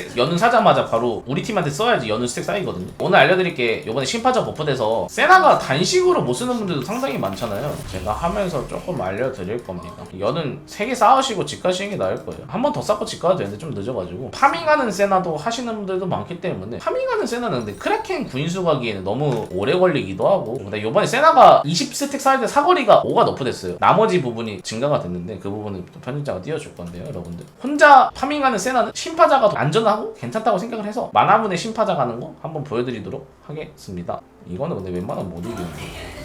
six 세- 연운 사자마자 바로 우리 팀한테 써야지 연운 스택 쌓이거든요. 오늘 알려드릴 게 이번에 심파자 버프돼서 세나가 단식으로 못 쓰는 분들도 상당히 많잖아요. 제가 하면서 조금 알려드릴 겁니다. 연은 3개 쌓으시고 집 가시는 게 나을 거예요. 한 번 더 쌓고 집 가도 되는데 좀 늦어가지고 파밍하는 세나도 하시는 분들도 많기 때문에 파밍하는 세나는 근데 크라켄 구인수 가기에는 너무 오래 걸리기도 하고 근데 이번에 세나가 20스택 쌓을 때 사거리가 5가 너프됐어요. 나머지 부분이 증가가 됐는데 그 부분은 또 편집자가 띄워줄 건데요, 여러분들. 혼자 파밍하는 세나는 심파자가 더 안전하고 괜찮다고 생각을 해서 만화분의 심파자 가는 거 한번 보여드리도록 하겠습니다. 이거는 근데 웬만하면 못 이기는데.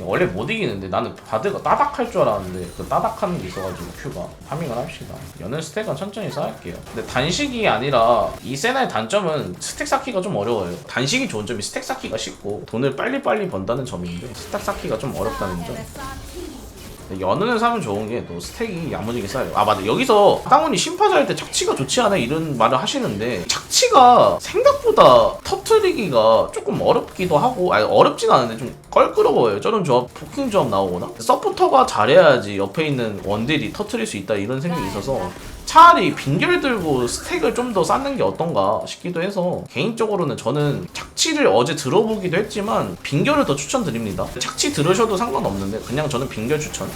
원래 못 이기는데 나는 바드가 따닥할 줄 알았는데 그 따닥하는 게 있어가지고 큐가 파밍을 합시다 연은 스택은 천천히 쌓을게요 근데 단식이 아니라 이 세나의 단점은 스택 쌓기가 좀 어려워요 단식이 좋은 점이 스택 쌓기가 쉽고 돈을 빨리빨리 번다는 점인데 스택 쌓기가 좀 어렵다는 점 연은을 사면 좋은 게 또 스택이 야무지게 쌓여요. 아 맞아 여기서 땅훈이 심파자 할때 착취가 좋지 않아 이런 말을 하시는데 착취가 생각보다 터트리기가 조금 어렵기도 하고 아니 어렵진 않은데 좀 껄끄러워요. 저런 조합 포킹 조합 나오거나 서포터가 잘해야지 옆에 있는 원딜이 터트릴 수 있다 이런 생각이 있어서 차라리 빙결 들고 스택을 좀 더 쌓는 게 어떤가 싶기도 해서 개인적으로는 저는 착취를 어제 들어보기도 했지만 빙결을 더 추천드립니다. 착취 들으셔도 상관없는데 그냥 저는 빙결 추천.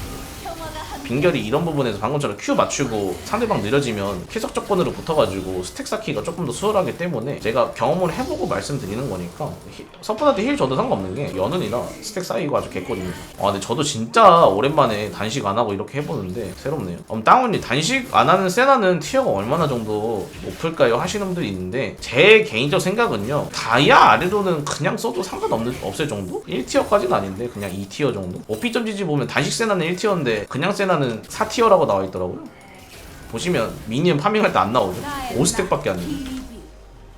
빙결이 이런 부분에서 방금처럼 Q 맞추고 상대방 느려지면 쾌적 조건으로 붙어가지고 스택 쌓기가 조금 더 수월하기 때문에 제가 경험을 해보고 말씀드리는 거니까 히- 서포트한테 힐 줘도 상관없는 게 연은이라 스택 쌓이고 아주 개꿀입니다. 아 근데 저도 진짜 오랜만에 단식 안 하고 이렇게 해보는데 새롭네요. 그럼 땅언니 단식 안 하는 세나는 티어가 얼마나 정도 높을까요? 하시는 분들이 있는데 제 개인적 생각은요 다이아 아래로는 그냥 써도 상관없는 없을 정도? 1티어까지는 아닌데 그냥 2티어 정도? 오피점지지 보면 단식 세나는 1티어인데 그냥 세나는 4티어라고 나와 있더라고요. 보시면 미니언 파밍할 때 안 나오죠. 5스택밖에 안 돼요.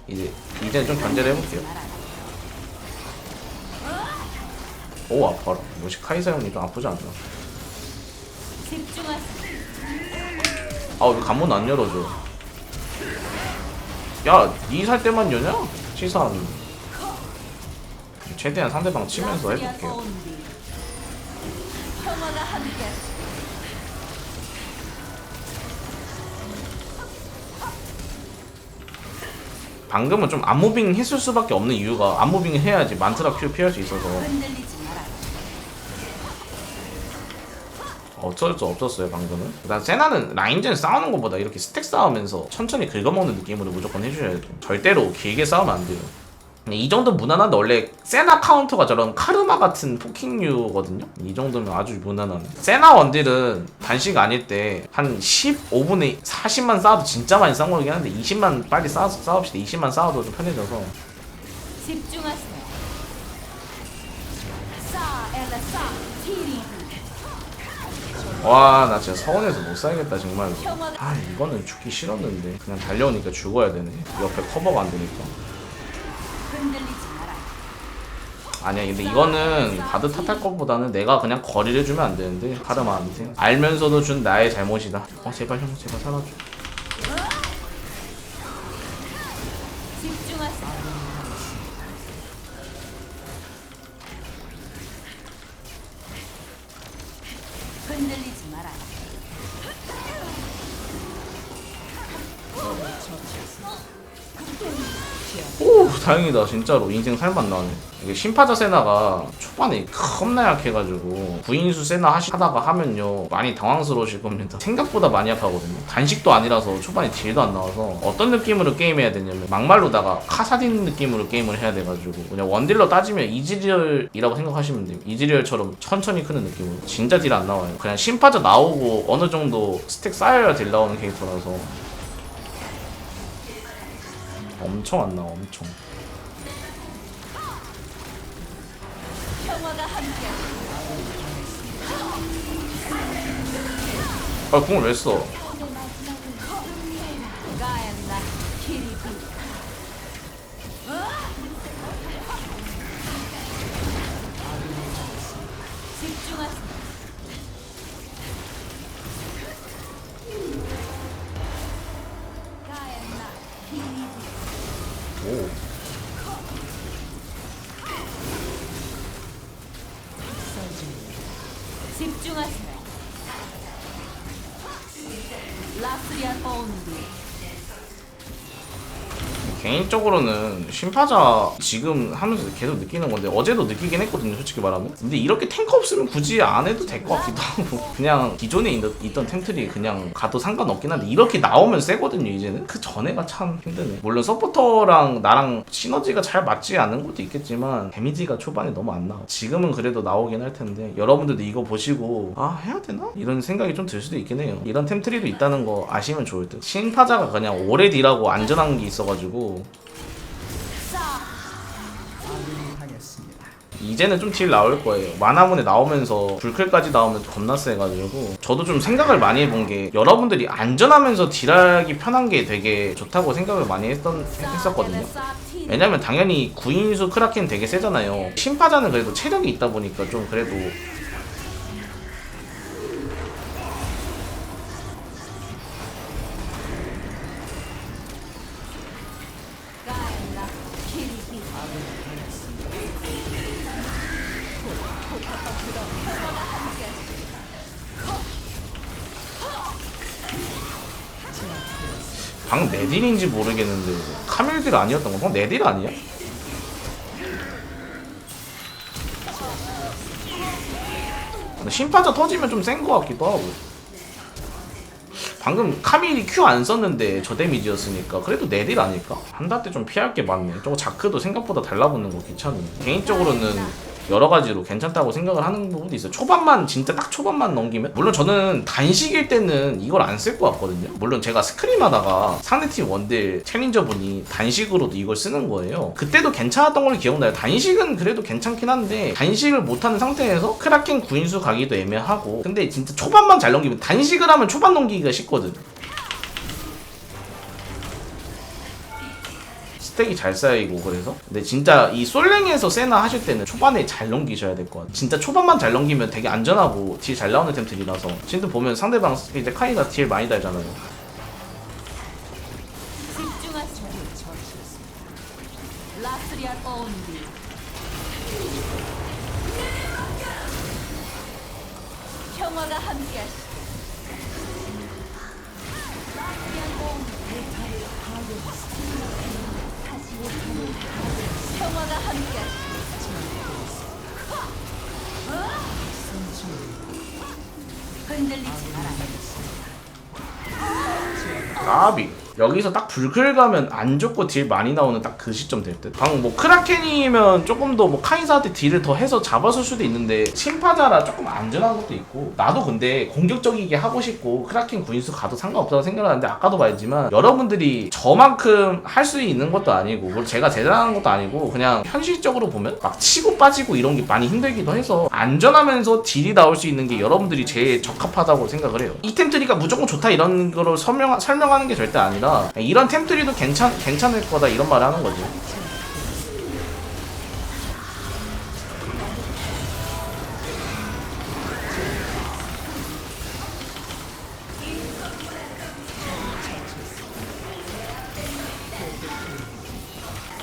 이제 이제는 좀 견제를 해볼게요. 오 아파라. 역시 카이사 형님 좀 아프지 않나? 아왜 관문 안 열어줘? 야, 니살 때만 여냐? 치사하는데. 최대한 상대방 치면서 해볼게요. 평화가 함께. 방금은 좀 안무빙 했을 수밖에 없는 이유가 안무빙 해야지 만트라 큐 피할 수 있어서. 어쩔 수 없었어요 방금은. 일단 세나는 라인전 싸우는 것보다 이렇게 스택 싸우면서 천천히 긁어먹는 느낌으로 무조건 해주셔야 돼요. 절대로 길게 싸우면 안 돼요. 근데 이 정도 무난한데 원래 세나 카운터가 저런 카르마 같은 포킹류거든요. 이 정도면 아주 무난한. 세나 원딜은 단식 아닐 때 한 15분에 40만 쌓아도 진짜 많이 쌓은 거긴 한데 20만 빨리 쌓아, 쌓읍시다. 20만 쌓아도 좀 편해져서. 집중하세요. 싸 엘라 싸 티리. 와 나 진짜 서운해서 못 살겠다. 평화가 아 이거는 죽기 싫었는데 그냥 달려오니까 죽어야 되네. 옆에 커버가 안 되니까. 흔들리지 마라. 아니야 근데 이거는 바드 탓할 것보다는 내가 그냥 거리를 주면 안 되는데 카르마한테 알면서도 준 나의 잘못이다 어 제발 형 제발 살아줘 다행이다 진짜로. 인생 살맛 나네. 이게 심파자 세나가 초반에 겁나 약해가지고 구인수 세나 하시, 하다가 하면요. 많이 당황스러우실 겁니다. 생각보다 많이 약하거든요. 단식도 아니라서 초반에 딜도 안 나와서 어떤 느낌으로 게임해야 되냐면 막말로다가 카사딘 느낌으로 게임을 해야 돼가지고 그냥 원딜러 따지면 이즈리얼이라고 생각하시면 돼요. 이즈리얼처럼 천천히 크는 느낌으로. 진짜 딜 안 나와요. 그냥 심파자 나오고 어느 정도 스택 쌓여야 딜 나오는 캐릭터라서 엄청 안 나와 엄청 아 궁을 왜 써? 개인적으로는 심파자 지금 하면서 계속 느끼는 건데 어제도 느끼긴 했거든요 솔직히 말하면. 근데 이렇게 탱커 없으면 굳이 안 해도 될 것 같기도 하고. 그냥 기존에 있, 있던 템틀이 그냥 가도 상관없긴 한데 이렇게 나오면 세거든요 이제는. 그 전에가 참 힘드네. 물론 서포터랑 나랑 시너지가 잘 맞지 않는 것도 있겠지만 데미지가 초반에 너무 안 나와. 지금은 그래도 나오긴 할 텐데 여러분들도 이거 보시고 아 해야 되나? 이런 생각이 좀 들 수도 있긴 해요. 이런 템트리도 있다는 거 아시면 좋을 듯. 신파자가 그냥 오래 딜하고 안전한 게 있어가지고 이제는 좀 딜 나올 거예요. 만화문에 나오면서 불클까지 나오면 겁나 세가지고 저도 좀 생각을 많이 해본 게 여러분들이 안전하면서 딜하기 편한 게 되게 좋다고 생각을 많이 했던 했었거든요. 왜냐면 당연히 구인수 크라켄 되게 세잖아요. 심파자는 그래도 체력이 있다 보니까 좀 그래도 방금 내 딜인지 모르겠는데 카밀 딜 아니었던 거? 방금 내딜 아니야? 심파자 터지면 좀 센 거 같기도 하고 방금 카밀이 Q 안 썼는데 저 데미지였으니까 그래도 내딜 아닐까? 한다 때 좀 피할 게 많네 저거 자크도 생각보다 달라붙는 거 귀찮네 개인적으로는 여러 가지로 괜찮다고 생각을 하는 부분도 있어요. 초반만 진짜 딱 초반만 넘기면 물론 저는 단식일 때는 이걸 안 쓸 것 같거든요. 물론 제가 스크림 하다가 상대팀 원딜 챌린저분이 단식으로도 이걸 쓰는 거예요. 그때도 괜찮았던 걸로 기억나요. 단식은 그래도 괜찮긴 한데 단식을 못하는 상태에서 크라켄 구인수 가기도 애매하고 근데 진짜 초반만 잘 넘기면 단식을 하면 초반 넘기기가 쉽거든. 스택이 잘 쌓이고 그래서 근데 진짜 이 솔랭에서 세나 하실 때는 초반에 잘 넘기셔야 될 것 같아요 진짜 초반만 잘 넘기면 되게 안전하고 딜 잘 나오는 템들이라서 지금 보면 상대방 이제 카이가 딜 많이 달잖아요 함께하시. 라스리아 본드. 평화가 함께하시. 흔들리지 마라. 까비 여기서 딱 불클 가면 안 좋고 딜 많이 나오는 딱 그 시점 될 듯. 방금 뭐 크라켄이면 조금 더 뭐 카이사한테 딜을 더 해서 잡았을 수도 있는데 심파자라 조금 안전한 것도 있고 나도 근데 공격적이게 하고 싶고 크라켄 구인수 가도 상관없다고 생각하는데 아까도 말했지만 여러분들이 저만큼 할 수 있는 것도 아니고 뭐 제가 대단한 것도 아니고 그냥 현실적으로 보면 막 치고 빠지고 이런 게 많이 힘들기도 해서 안전하면서 딜이 나올 수 있는 게 여러분들이 제일 적합하다고 생각을 해요. 이 템트리가 무조건 좋다 이런 거를 설명 설명하는 게 절대 아니 라 이런 템트리도 괜찮 괜찮을 거다 이런 말을 하는 거지.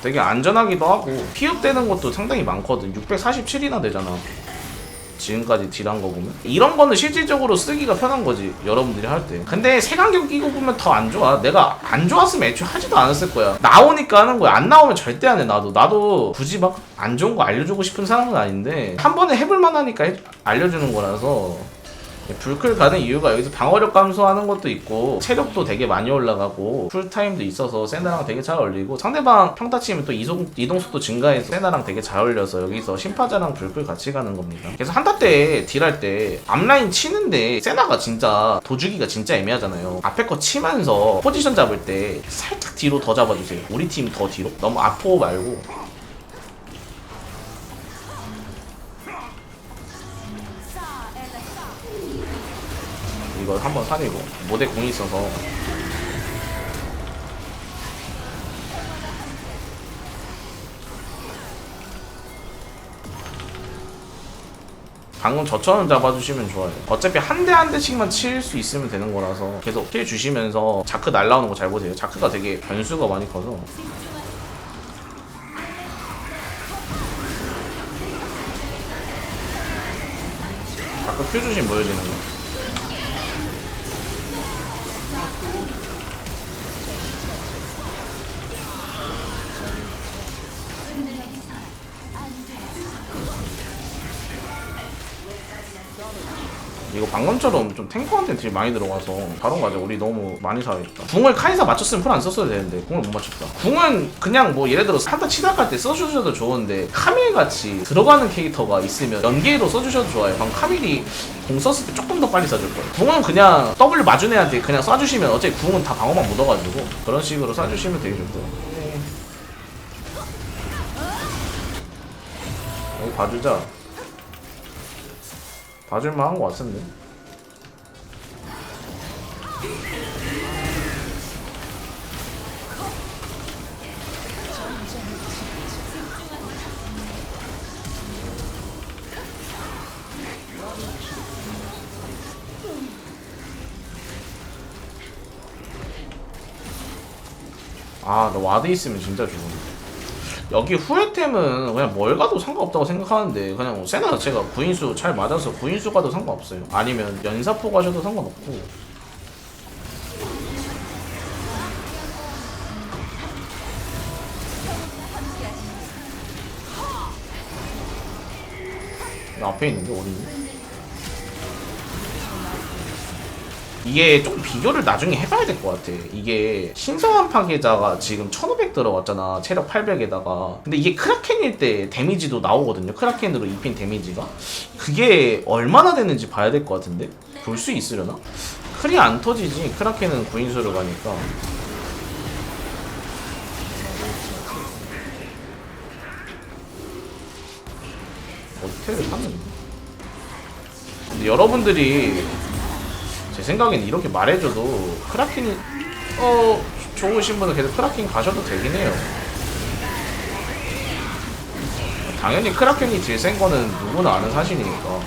되게 안전하기도 하고 피업되는 것도 상당히 많거든. 647이나 되잖아 지금까지 딜한 거 보면? 이런 거는 실질적으로 쓰기가 편한 거지 여러분들이 할 때. 근데 색안경 끼고 보면 더 안 좋아. 내가 안 좋았으면 애초에 하지도 않았을 거야. 나오니까 하는 거야. 안 나오면 절대 안 해 나도. 나도 굳이 막 안 좋은 거 알려주고 싶은 사람은 아닌데 한 번에 해볼 만하니까 해- 알려주는 거라서 불클 가는 이유가 여기서 방어력 감소하는 것도 있고 체력도 되게 많이 올라가고 풀타임도 있어서 세나랑 되게 잘 어울리고 상대방 평타 치면 또 이동, 이동속도 증가해서 세나랑 되게 잘 어울려서 여기서 심파자랑 불클 같이 가는 겁니다. 그래서 한타 때 딜할 때 앞라인 치는데 세나가 진짜 도주기가 진짜 애매하잖아요. 앞에 거 치면서 포지션 잡을 때 살짝 뒤로 더 잡아주세요. 우리 팀 더 뒤로? 너무 앞포 말고 이걸 한번 살리고 모대 공이 있어서 방금 저처럼 잡아주시면 좋아요. 어차피 한 대 한 대씩만 칠 수 있으면 되는 거라서 계속 킬 주시면서 자크 날라오는 거 잘 보세요. 자크가 되게 변수가 많이 커서 자크 큐 주심 보여지는 거. 이거 방금처럼 좀 탱커한테 딜 많이 들어가서 바로 가자 우리 너무 많이 살아있다. 궁을 카이사 맞췄으면 풀 안 썼어야 되는데 궁을 못 맞췄다. 궁은 그냥 뭐 예를 들어 한타 치다 갈 때 써주셔도 좋은데 카밀같이 들어가는 캐릭터가 있으면 연계로 써주셔도 좋아요. 방금 카밀이 궁 썼을 때 조금 더 빨리 쏴줄 거예요. 궁은 그냥 W 맞은 애한테 그냥 쏴주시면 어차피 궁은 다 방어막 묻어가지고 그런 식으로 쏴주시면 되게 좋고요. 네. 여기 봐주자 봐줄만 한것 같은데 아, 나 와드 있으면 진짜 좋은데. 여기 후회템은 그냥 뭘 가도 상관없다고 생각하는데 그냥 뭐 세나 자체가 구인수 잘 맞아서 구인수 가도 상관없어요. 아니면 연사포 가셔도 상관없고. 나 앞에 있는데 어딨니? 이게 좀 비교를 나중에 해봐야 될 것 같아. 이게 신성한 파괴자가 지금 1500 들어갔잖아. 체력 800에다가. 근데 이게 크라켄일 때 데미지도 나오거든요. 크라켄으로 입힌 데미지가. 그게 얼마나 되는지 봐야 될 것 같은데? 볼 수 있으려나? 크리 안 터지지. 크라켄은 구인수로 가니까. 어떻게 샀는데? 근데 여러분들이 제 생각에는 이렇게 말해줘도 크라켄이 어 좋으신 분은 계속 크라켄 가셔도 되긴 해요. 당연히 크라켄이 센 거는 누구나 아는 사실이니까.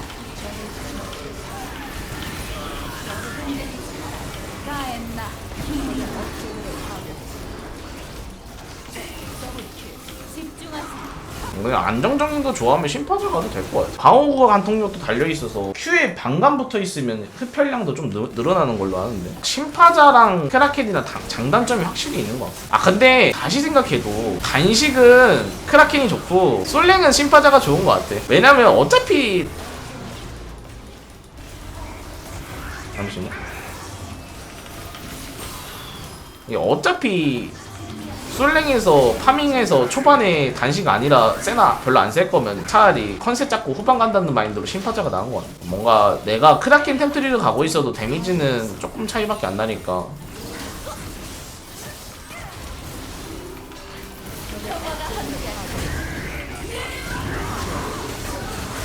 그냥 안정적인 거 좋아하면 심파즈 가도 될 것 같아. 방어구가 간통력도 달려있어서 Q에 반감 붙어 있으면 흡혈량도 좀 늘, 늘어나는 걸로 아는데. 심파자랑 크라켄이랑 다- 장단점이 확실히 있는 것 같아. 아, 근데 다시 생각해도 단식은 크라켄이 좋고 솔랭은 심파자가 좋은 것 같아. 왜냐면 어차피. 잠시만. 어차피 솔랭에서 파밍해서 초반에 단식 아니라 세나 별로 안쓸 거면 차라리 컨셉 잡고 후반 간다는 마인드로 심파자가 나은 것 같아. 뭔가 내가 크라켄 템트리를 가고 있어도 데미지는 조금 차이밖에 안 나니까.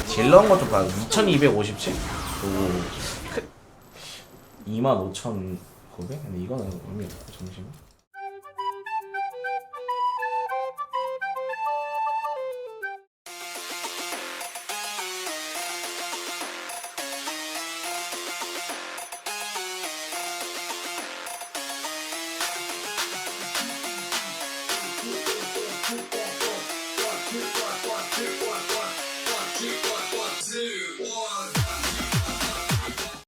질 넣은 거좀 봐요. 2257? 오. 25,900? 근데 이거는 의미 없고, 잠시만.